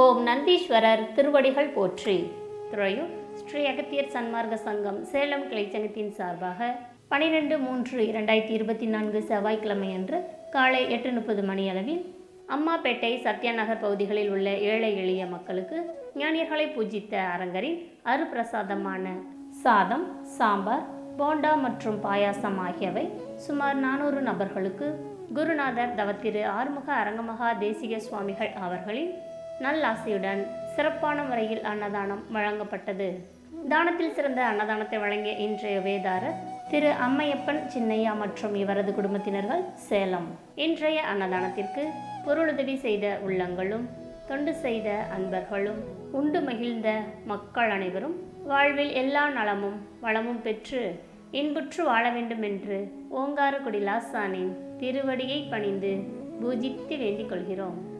ஓம் நந்தீஸ்வரர் திருவடிகள் போற்றி. துறையூர் ஸ்ரீ அகத்தியர் சன்மார்க்க சங்கம் சேலம் கிளைச்சங்கத்தின் சார்பாக பனிரெண்டு மூன்று இரண்டாயிரத்தி இருபத்தி நான்கு செவ்வாய்க்கிழமை அன்று காலை எட்டு முப்பது மணி அளவில் அம்மாப்பேட்டை சத்யாநகர் பகுதிகளில் உள்ள ஏழை எளிய மக்களுக்கு ஞானியர்களை பூஜித்த அரங்கரின் அருப்பிரசாதமான சாதம் சாம்பார் போண்டா மற்றும் பாயாசம் ஆகியவை சுமார் நானூறு நபர்களுக்கு குருநாதர் தவத்திரு ஆறுமுக அரங்கமகா தேசிக சுவாமிகள் அவர்களின் நல்லாசையுடன் சிறப்பான முறையில் அன்னதானம் வழங்கப்பட்டது. தானத்தில் சிறந்த அன்னதானத்தை வழங்கிய இன்றைய வேதாரர் திரு அம்மையப்பன் சின்னையா மற்றும் இவரது குடும்பத்தினர்கள் சேலம். இன்றைய அன்னதானத்திற்கு பொருளுதவி செய்த உள்ளங்களும் தொண்டு செய்த அன்பர்களும் உண்டு மகிழ்ந்த மக்கள் அனைவரும் வாழ்வில் எல்லா நலமும் வளமும் பெற்று இன்புற்று வாழ வேண்டும் என்று ஓங்காரக்குடி லாசானின் திருவடியை பணிந்து பூஜித்து வேண்டிக் கொள்கிறோம்.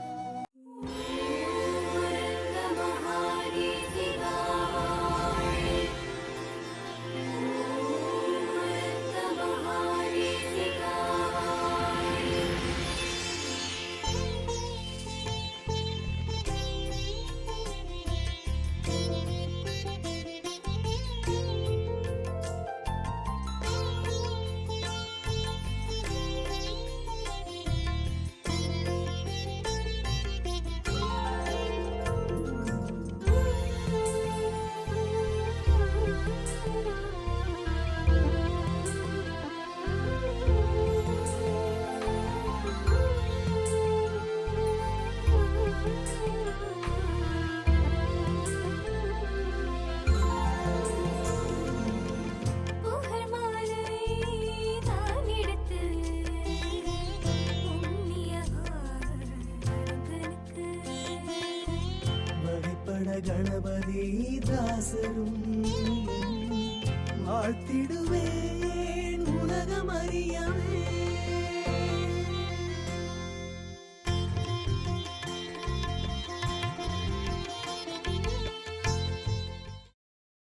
வழிபட கணபதி தாசரும் வாழ்த்திடுவேன் உலகம் அறியவே